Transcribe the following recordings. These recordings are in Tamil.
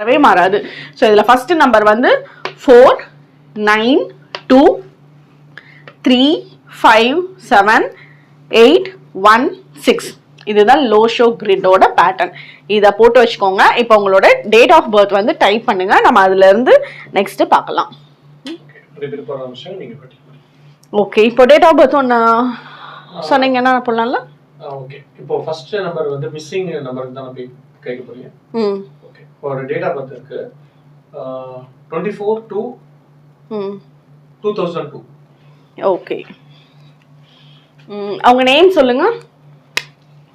மாறவே மாறாது. ஸோ இதில் ஃபர்ஸ்ட் நம்பர் வந்து four nine two three five seven eight one six இதுதான் லோ ஷோ கிரிட்டோட பேட்டர்ன் இதை போட்டு வச்சுக்கோங்க. இப்போ உங்களோட டேட் ஆஃப் பர்த் வந்து டைப் பண்ணுங்க. நம்ம அதுல இருந்து நெக்ஸ்ட் பார்க்கலாம். ஓகே இப்போ டேட் ஆஃப் பர்த் ஒன்று சொன்னீங்கன்னா போடலாம்ல ஓகே இப்போ ஃபர்ஸ்ட் நம்பர் வந்து மிஸ்ஸிங் நம்பருக்கு தான் கேட்க போறீங்க. ம். ஓகே ஒரு டேட் ஆஃப் பர்த் இருக்கு. Twenty four two two thousand two okay அவங்க நேம் சொல்லுங்க.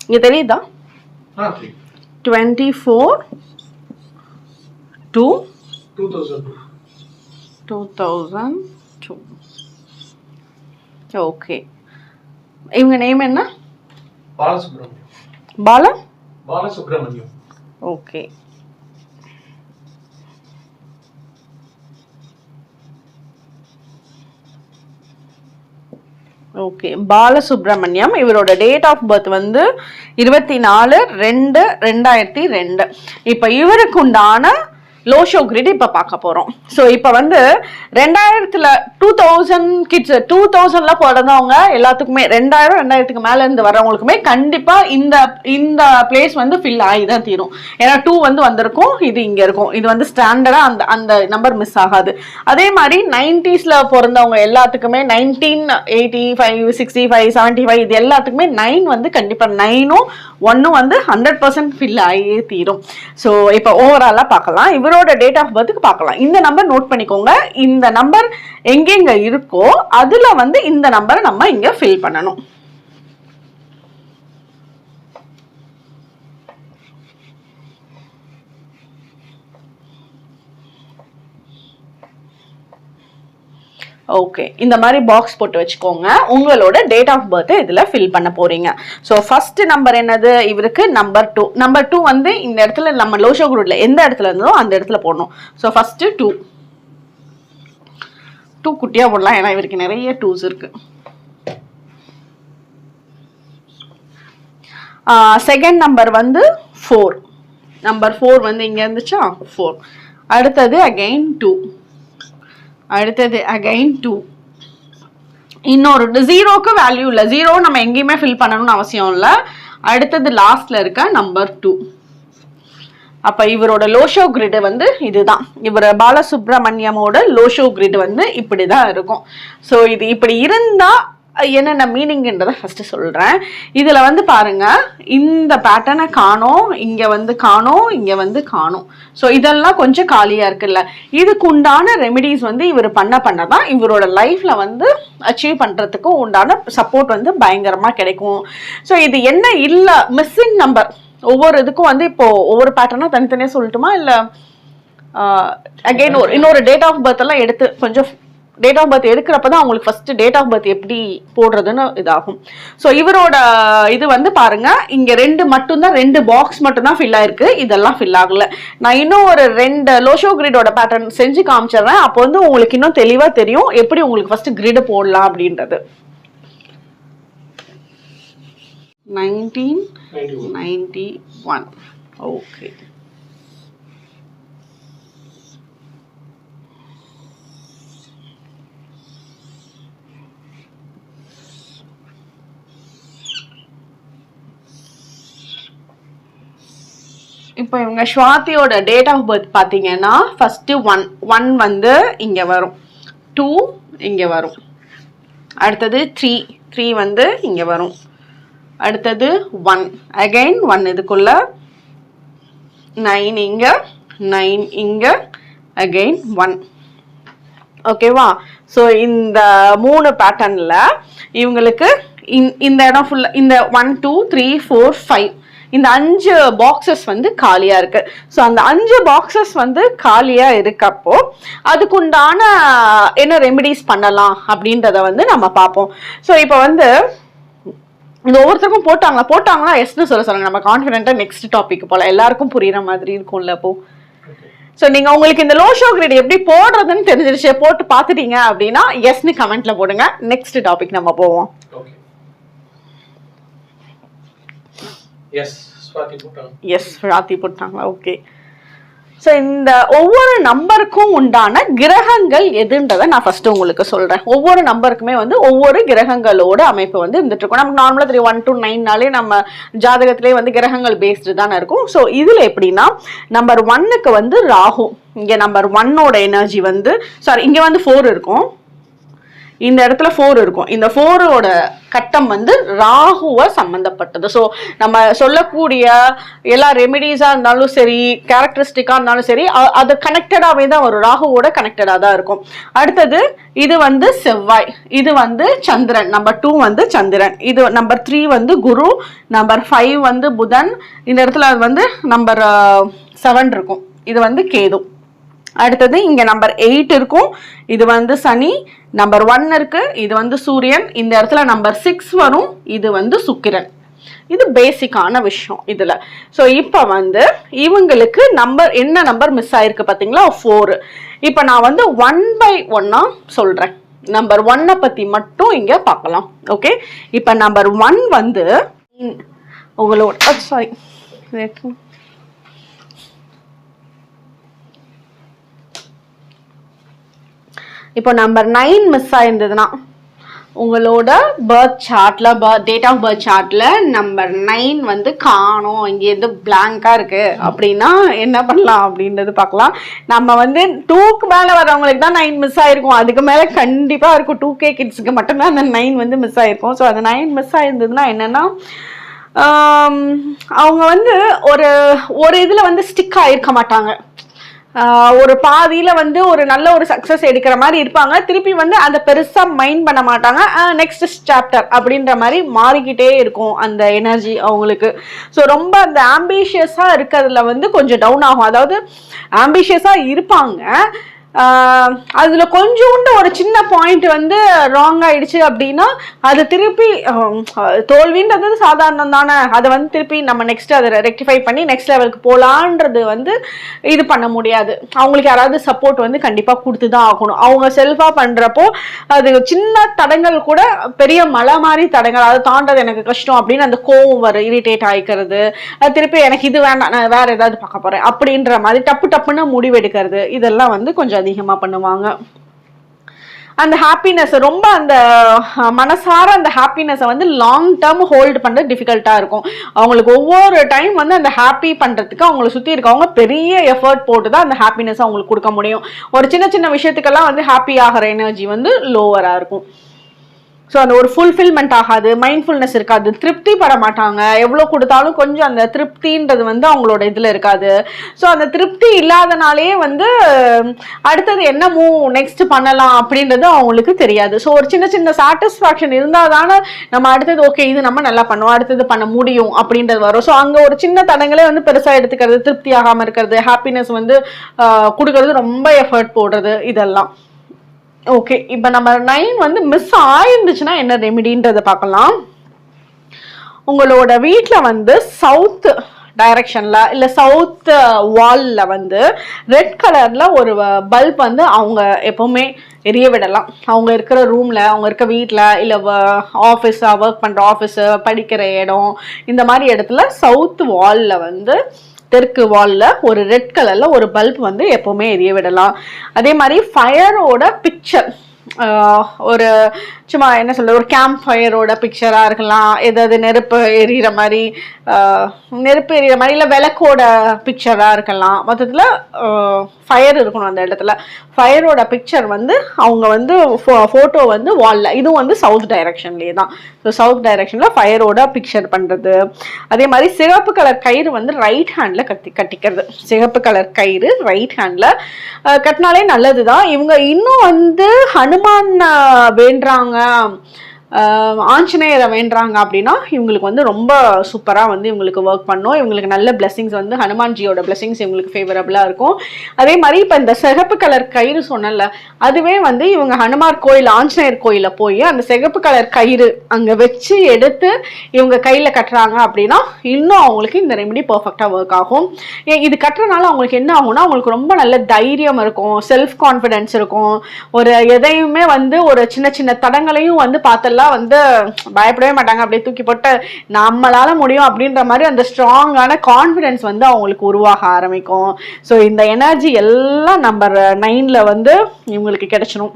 இங்கே தெரியுதா? Twenty four two two thousand two two thousand two okay இவங்க நேம் என்ன? பாலசுப்ரமணியம். பாலா பாலசுப்ரமணியம். Okay okay. பாலசுப்ரமணியம் இவரோட டேட் ஆஃப் பர்த் வந்து இருபத்தி நாலு ரெண்டு ரெண்டாயிரத்தி ரெண்டு. இப்போ இவருக்கு உண்டான லோ ஷோ கிரிட் இப்போ பார்க்க போகிறோம் ஸோ இப்போ வந்து ரெண்டாயிரத்தில் டூ தௌசண்ட் கிட்ஸ் டூ தௌசண்ட்ல பிறந்தவங்க எல்லாத்துக்குமே ரெண்டாயிரம் ரெண்டாயிரத்துக்கு மேலேருந்து இருந்து கண்டிப்பாக இந்த இந்த பிளேஸ் வந்து ஃபில் ஆகி தான் தீரும். ஏன்னா டூ வந்து வந்திருக்கும் இது இங்கே இருக்கும். இது வந்து ஸ்டாண்டர்டாக அந்த அந்த நம்பர் மிஸ் ஆகாது. அதே மாதிரி நைன்டிஸில் பிறந்தவங்க எல்லாத்துக்குமே nineteen eighty five sixty five seventy five இது எல்லாத்துக்குமே நைன் வந்து கண்டிப்பாக நைனும் ஒன்றும் வந்து ஹண்ட்ரட் பர்சன்ட் ஃபில் ஆகியே தீரும். ஸோ இப்போ ஓவராலாக பார்க்கலாம். இவரோட டேட் ஆஃப் பர்த்துக்கு பார்க்கலாம். இந்த நம்பர் நோட் பண்ணிக்கோங்க. இந்த நம்பர் எங்கெங்க இருக்கோ அதில் வந்து இந்த நம்பரை நம்ம இங்கே ஃபில் பண்ணணும். ஓகே இந்த மாதிரி பாக்ஸ் போட்டு வச்சுக்கோங்க. உங்களோட டேட் ஆஃப் பர்த்தை இதில் ஃபில் பண்ண போகிறீங்க ஸோ ஃபர்ஸ்ட் நம்பர் என்னது? இவருக்கு நம்பர் டூ நம்பர் டூ வந்து இந்த இடத்துல நம்ம லோஷோ குரூட்டில் எந்த இடத்துல இருந்ததோ அந்த இடத்துல போடணும். ஸோ ஃபஸ்ட்டு டூ டூ குட்டியாக போடலாம். ஏன்னா இவருக்கு நிறைய டூஸ் இருக்குது செகண்ட் நம்பர் வந்து ஃபோர் நம்பர் ஃபோர் வந்து இங்கே இருந்துச்சா? ஃபோர் அடுத்தது அகைன் டூ அடுத்தது அகைன் டூ இன்னொரு ஜீரோக்கு வேல்யூ இல்லை. ஜீரோ நம்ம எங்கேயுமே ஃபில் பண்ணணும்னு அவசியம் இல்லை. அடுத்தது லாஸ்ட்ல இருக்க நம்பர் டூ அப்ப இவரோட லோஷோ கிரிட் வந்து இதுதான். இவர் பாலசுப்ரமணியமோட லோஷோ கிரிட் வந்து இப்படிதான் இருக்கும். ஸோ இது இப்படி இருந்தா என்னென்ன மீனிங்ன்றதை ஃபஸ்ட்டு சொல்கிறேன் இதில் வந்து பாருங்கள் இந்த பேட்டர்னை காணோம் இங்கே வந்து காணோம் இங்கே வந்து காணோம். ஸோ இதெல்லாம் கொஞ்சம் காலியாக இருக்குல்ல. இதுக்கு உண்டான ரெமிடிஸ் வந்து இவர் பண்ண பண்ண தான் இவரோட லைஃப்பில் வந்து அச்சீவ் பண்ணுறதுக்கு உண்டான சப்போர்ட் வந்து பயங்கரமாக கிடைக்கும். ஸோ இது என்ன இல்லை மிஸ்ஸிங் நம்பர் ஒவ்வொரு இதுக்கும் வந்து இப்போது ஒவ்வொரு பேட்டர்னாக தனித்தனியாக சொல்லட்டுமா? இல்லை அகைன் ஒரு இன்னொரு டேட் ஆஃப் பர்த் எல்லாம் எடுத்து கொஞ்சம் டேட் ஆஃப் பர்த் எடுக்கிறப்ப தான் அவங்களுக்கு ஃபர்ஸ்ட் டேட் ஆஃப் பர்த் எப்படி போடுறதுன்னு இதாகும். ஸோ இவரோட இது வந்து பாருங்க இங்க ரெண்டு மட்டும்தான் ரெண்டு பாக்ஸ் மட்டும்தான் ஃபில் ஆயிருக்கு. இதெல்லாம் ஃபில் ஆகல. நான் இன்னும் ஒரு ரெண்டு லோஷோ கிரிடோட பேட்டர்ன் செஞ்சு காமிச்சிடுறேன். அப்போ வந்து உங்களுக்கு இன்னும் தெளிவா தெரியும் எப்படி உங்களுக்கு ஃபர்ஸ்ட் கிரிடு போடலாம் அப்படின்றது. நைன்டீன் நைன்டி ஒன் ஓகே இப்போ இவங்க ஸ்வாதியோட டேட் ஆஃப் பர்த் பார்த்தீங்கன்னா ஃபஸ்ட்டு ஒன் ஒன் வந்து இங்கே வரும். டூ இங்கே வரும். அடுத்தது த்ரீ த்ரீ வந்து இங்கே வரும். அடுத்தது ஒன் அகைன் ஒன் இதுக்குள்ள. நைன் இங்கே நைன் இங்கே. அகைன் ஒன் ஓகேவா ஸோ இந்த மூணு பேட்டர்னில் இவங்களுக்கு இந்த இடம் ஃபுல்லாக இந்த one two three four five இந்த அஞ்சு பாக்ஸஸ் வந்து காலியாக இருக்கு. ஸோ அந்த அஞ்சு பாக்ஸஸ் வந்து காலியாக இருக்கப்போ அதுக்குண்டான என்ன ரெமிடிஸ் பண்ணலாம் அப்படின்றத வந்து நம்ம பார்ப்போம். ஸோ இப்போ வந்து இது ஒவ்வொருத்தருக்கும் போட்டாங்களா? போட்டாங்களா? எஸ்னு சொல்ல சொல்லுங்க. நம்ம கான்ஃபிடென்ட்டாக நெக்ஸ்ட் டாபிக் போல எல்லாருக்கும் புரியுற மாதிரி இருக்கும்ல அப்போ. ஸோ நீங்க உங்களுக்கு இந்த லோ ஷோ கிரேட் எப்படி போடுறதுன்னு தெரிஞ்சிருச்சு போட்டு பார்த்துட்டீங்க அப்படின்னா எஸ்னு கமெண்ட்ல போடுங்க. நெக்ஸ்ட் டாபிக் நம்ம போவோம் ஓகே எஸ் எஸ் ராத்தி போட்டாங்களா ஓகே ஸோ இந்த ஒவ்வொரு நம்பருக்கும் உண்டான கிரகங்கள் எதுன்றதை நான் ஃபர்ஸ்ட் உங்களுக்கு சொல்றேன். ஒவ்வொரு நம்பருக்குமே வந்து ஒவ்வொரு கிரகங்களோட அமைப்பு வந்து இருந்துட்டு இருக்கும் நமக்கு நார்மலாக தெரியும் ஒன் டு நைன்னாலே நம்ம ஜாதகத்திலே வந்து கிரகங்கள் பேஸ்டு தானே இருக்கும். ஸோ இதில் எப்படின்னா நம்பர் ஒன்னுக்கு வந்து ராகு. இங்கே நம்பர் ஒன்னோட எனர்ஜி வந்து சாரி இங்கே வந்து ஃபோர் இருக்கும். இந்த இடத்துல ஃபோர் இருக்கும். இந்த ஃபோரோட கட்டம் வந்து ராகுவை சம்மந்தப்பட்டது ஸோ நம்ம சொல்லக்கூடிய எல்லா ரெமிடிஸாக இருந்தாலும் சரி கேரக்டரிஸ்டிக்காக இருந்தாலும் சரி அது கனெக்டடாகவே தான் வரும். ராகுவோட கனெக்டடாக தான் இருக்கும். அடுத்தது இது வந்து செவ்வாய். இது வந்து சந்திரன். நம்பர் டூ வந்து சந்திரன். இது நம்பர் த்ரீ வந்து குரு. நம்பர் ஃபைவ் வந்து புதன். இந்த இடத்துல வந்து நம்பர் செவன் இருக்கும். இது வந்து கேது. அடுத்தது இங்க நம்பர் எயிட் இருக்கும். இது வந்து சனி நம்பர் ஒன் இருக்கு. இது வந்து சூரியன். இந்த இடத்துல நம்பர் சிக்ஸ் வரும். இது வந்து சுக்கிரன். இது பேசிக்கான விஷயம் இதுல. ஸோ இப்போ வந்து இவங்களுக்கு நம்பர் என்ன நம்பர் மிஸ் ஆயிருக்கு பாத்தீங்களா? ஃபோர் இப்போ நான் வந்து ஒன் பை ஒன்னா சொல்றேன். நம்பர் ஒன்னை பத்தி மட்டும் இங்க பார்க்கலாம் ஓகே இப்போ நம்பர் ஒன் வந்து உங்களோட சாரி இப்போ நம்பர் நைன் மிஸ் ஆயிருந்ததுன்னா உங்களோட பர்த் சார்ட்ல டேட் ஆஃப் பர்த் சார்ட்ல நம்பர் நைன் வந்து காணும். இங்கே எது பிளாங்கா இருக்கு. அப்படின்னா என்ன பண்ணலாம் அப்படின்றது பார்க்கலாம். நம்ம வந்து டூக்கு மேல வரவங்களுக்கு தான் நைன் மிஸ் ஆயிருக்கும். அதுக்கு மேல கண்டிப்பா இருக்கும் டூ கே கிட்ஸுக்கு மட்டும்தான் அந்த நைன் வந்து மிஸ் ஆயிருக்கும். ஸோ அந்த நைன் மிஸ் ஆயிருந்ததுன்னா என்னன்னா அவங்க வந்து ஒரு ஒரு இதில் வந்து ஸ்டிக் ஆகிருக்க மாட்டாங்க. ஒரு பாதியில் வந்து ஒரு நல்ல ஒரு சக்ஸஸ் எடுக்கிற மாதிரி இருப்பாங்க. திருப்பி வந்து அந்த பெருசாக மைண்ட் பண்ண மாட்டாங்க. நெக்ஸ்ட் சாப்டர் அப்படின்ற மாதிரி மாறிக்கிட்டே இருக்கும் அந்த எனர்ஜி அவங்களுக்கு. ஸோ ரொம்ப அந்த ஆம்பிஷியஸாக இருக்கிறதுல வந்து கொஞ்சம் டவுன் ஆகும். அதாவது ஆம்பிஷியஸாக இருப்பாங்க. அதில் கொஞ்சோண்டு ஒரு சின்ன பாயிண்ட் வந்து ராங் ஆயிடுச்சு அப்படின்னா அது திருப்பி தோல்வின்றது சாதாரணம் தானே. அதை வந்து திருப்பி நம்ம நெக்ஸ்ட் அதை ரெக்டிஃபை பண்ணி நெக்ஸ்ட் லெவலுக்கு போகலான்றது வந்து இது பண்ண முடியாது. அவங்களுக்கு யாராவது சப்போர்ட் வந்து கண்டிப்பாக கொடுத்து தான் ஆகணும். அவங்க செல்ஃபாக பண்ணுறப்போ அது சின்ன தடங்கள் கூட பெரிய மலை மாதிரி தடங்கள் அதை தாண்டது எனக்கு கஷ்டம் அப்படின்னு அந்த கோவம் வரும் இரிட்டேட் ஆகிக்கிறது அது திருப்பி எனக்கு இது வேண்டாம் நான் வேறு ஏதாவது பார்க்க போகிறேன் அப்படின்ற மாதிரி டப்பு டப்புன்னு முடிவெடுக்கிறது. இதெல்லாம் வந்து கொஞ்சம் அதிகமாக பண்ணுவாங்க. அந்த ஹாப்பினஸ் ரொம்ப அந்த மனசார அந்த ஹாப்பினஸை வந்து லாங் டேர்ம் ஹோல்டு பண்ணுறது டிஃபிகல்ட்டாக இருக்கும். அவங்களுக்கு ஒவ்வொரு டைம் வந்து அந்த ஹாப்பி பண்ணுறதுக்கு அவங்கள சுற்றி இருக்கவங்க பெரிய எஃபர்ட் போட்டு தான் அந்த ஹாப்பினஸ் அவங்களுக்கு கொடுக்க முடியும். ஒரு சின்ன சின்ன விஷயத்துக்கெல்லாம் வந்து ஹாப்பி ஆகிற எனர்ஜி வந்து லோவராக இருக்கும். ஸோ அந்த ஒரு ஃபுல்ஃபில்மெண்ட் ஆகாது மைண்ட்ஃபுல்னஸ் இருக்காது திருப்தி பட மாட்டாங்க. எவ்வளோ கொடுத்தாலும் கொஞ்சம் அந்த திருப்தின்றது வந்து அவங்களோட இதில் இருக்காது. ஸோ அந்த திருப்தி இல்லாதனாலே வந்து அடுத்தது என்ன மூவ் நெக்ஸ்ட் பண்ணலாம் அப்படின்றது அவங்களுக்கு தெரியாது. ஸோ ஒரு சின்ன சின்ன சாட்டிஸ்ஃபேக்ஷன் இருந்தால் தானே நம்ம அடுத்தது ஓகே இது நம்ம நல்லா பண்ணுவோம் அடுத்தது பண்ண முடியும் அப்படின்றது வரும். ஸோ அங்கே ஒரு சின்ன தடங்களே வந்து பெருசாக எடுத்துக்கிறது திருப்தி ஆகாமல் இருக்கிறது ஹாப்பினஸ் வந்து கொடுக்கறது ரொம்ப எஃபர்ட் போடுறது இதெல்லாம். ஓகே இப்போ நம்ம நைன் வந்து மிஸ் ஆயிருந்துச்சுன்னா என்ன ரெமிடின்றதை பார்க்கலாம். உங்களோட வீட்டில் வந்து சவுத் டைரக்ஷனில் இல்லை சவுத் வாலில் வந்து ரெட் கலரில் ஒரு பல்ப் வந்து அவங்க எப்போவுமே எரிய விடலாம். அவங்க இருக்கிற ரூமில் அவங்க இருக்க வீட்டில் இல்லை ஆஃபீஸாக ஒர்க் பண்ணுற ஆஃபீஸு படிக்கிற இடம் இந்த மாதிரி இடத்துல சவுத் வாலில் வந்து தெற்கு வாலில் ஒரு ரெட் கலரில் ஒரு பல்ப் வந்து எப்போவுமே எரிய விடலாம். அதே மாதிரி ஃபயரோட பிக்சர் ஒரு சும்மா என்ன சொல்ல ஒரு கேம்ப் ஃபயரோட பிக்சராக இருக்கலாம். ஏதாவது நெருப்பு எரியிற மாதிரி நெருப்பு எரியிற மாதிரி இல்லை விளக்கோட பிக்சராக இருக்கலாம். மொத்தத்தில் ஃபயர் இருக்கணும் அந்த இடத்துல. ஃபயரோட பிக்சர் வந்து அவங்க வந்து ஃபோட்டோ வந்து வாலில் இதுவும் வந்து சவுத் டைரக்ஷன்லேயே தான். ஸோ சவுத் டைரக்ஷனில் ஃபயரோட பிக்சர் பண்ணுறது அதே மாதிரி சிகப்பு கலர் கயிறு வந்து ரைட் ஹேண்டில் கட்டி கட்டிக்கிறது. சிகப்பு கலர் கயிறு ரைட் ஹேண்டில் கட்டினாலே நல்லது தான் இவங்க இன்னும் வந்து ஹனுமான் ஆஹ், வேண்டுறாங்க ஆஞ்சநேயரை வேண்டுறாங்க அப்படின்னா இவங்களுக்கு வந்து ரொம்ப சூப்பராக வந்து இவங்களுக்கு ஒர்க் பண்ணும். இவங்களுக்கு நல்ல பிளெஸிங்ஸ் வந்து ஹனுமான்ஜியோட பிளெஸிங்ஸ் இவங்களுக்கு ஃபேவரபுளாக இருக்கும். அதே மாதிரி இப்போ இந்த சிகப்பு கலர் கயிறு சொன்னல அதுவே வந்து இவங்க ஹனுமார் கோயில் ஆஞ்சநேயர் கோயிலில் போய் அந்த சிகப்பு கலர் கயிறு அங்கே வச்சு எடுத்து இவங்க கையில் கட்டுறாங்க அப்படின்னா இன்னும் அவங்களுக்கு இந்த ரெமெடி பர்ஃபெக்டாக ஒர்க் ஆகும். ஏ- இது கட்டுறதுனால அவங்களுக்கு என்ன ஆகும்னா அவங்களுக்கு ரொம்ப நல்ல தைரியம் இருக்கும் செல்ஃப் கான்ஃபிடென்ஸ் இருக்கும். ஒரு எதையுமே வந்து ஒரு சின்ன சின்ன தடங்களையும் வந்து பார்த்தெல்லாம் அவங்களாம் வந்து பயப்படவே மாட்டாங்க. அப்படியே தூக்கி போட்டு நம்மளால முடியும் அப்படின்ற மாதிரி அந்த ஸ்ட்ராங்கான கான்ஃபிடென்ஸ் வந்து அவங்களுக்கு உருவாக ஆரம்பிக்கும். ஸோ இந்த எனர்ஜி எல்லாம் நம்பர் நைன்ல வந்து இவங்களுக்கு கிடைச்சிடும்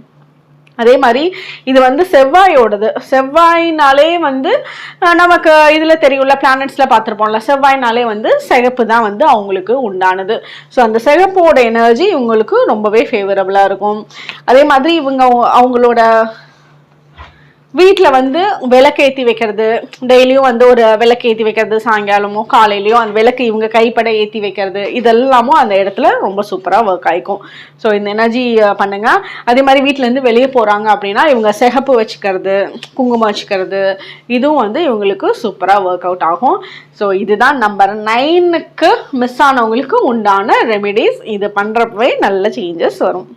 அதே மாதிரி இது வந்து செவ்வாயோடது. செவ்வாய்னாலே வந்து நமக்கு இதில் தெரியும்ல பிளானட்ஸில் பார்த்துருப்போம்ல செவ்வாய்னாலே வந்து சிகப்பு தான் வந்து அவங்களுக்கு உண்டானது. ஸோ அந்த சிகப்போட எனர்ஜி இவங்களுக்கு ரொம்பவே ஃபேவரபுளாக இருக்கும். அதே மாதிரி இவங்க அவங்க- அவங்களோட வீட்டில் வந்து விளக்கேற்றி வைக்கிறது டெய்லியும் வந்து ஒரு விளக்கு ஏற்றி வைக்கிறது சாயங்காலமோ காலையிலையோ அந்த விளக்கு இவங்க கைப்பட ஏற்றி வைக்கிறது இதெல்லாமும் அந்த இடத்துல ரொம்ப சூப்பராக ஒர்க் ஆகிக்கும் ஸோ இந்த எனர்ஜி பண்ணுங்கள் அதே மாதிரி வீட்டிலேருந்து வெளியே போகிறாங்க அப்படின்னா இவங்க சிகப்பு வச்சுக்கிறது குங்குமம் வச்சுக்கிறது இதுவும் வந்து இவங்களுக்கு சூப்பராக ஒர்க் அவுட் ஆகும். ஸோ இதுதான் நம்பர் நைனுக்கு மிஸ் ஆனவங்களுக்கு உண்டான ரெமிடிஸ் இது பண்ணுறப்பவே நல்ல சேஞ்சஸ் வரும்.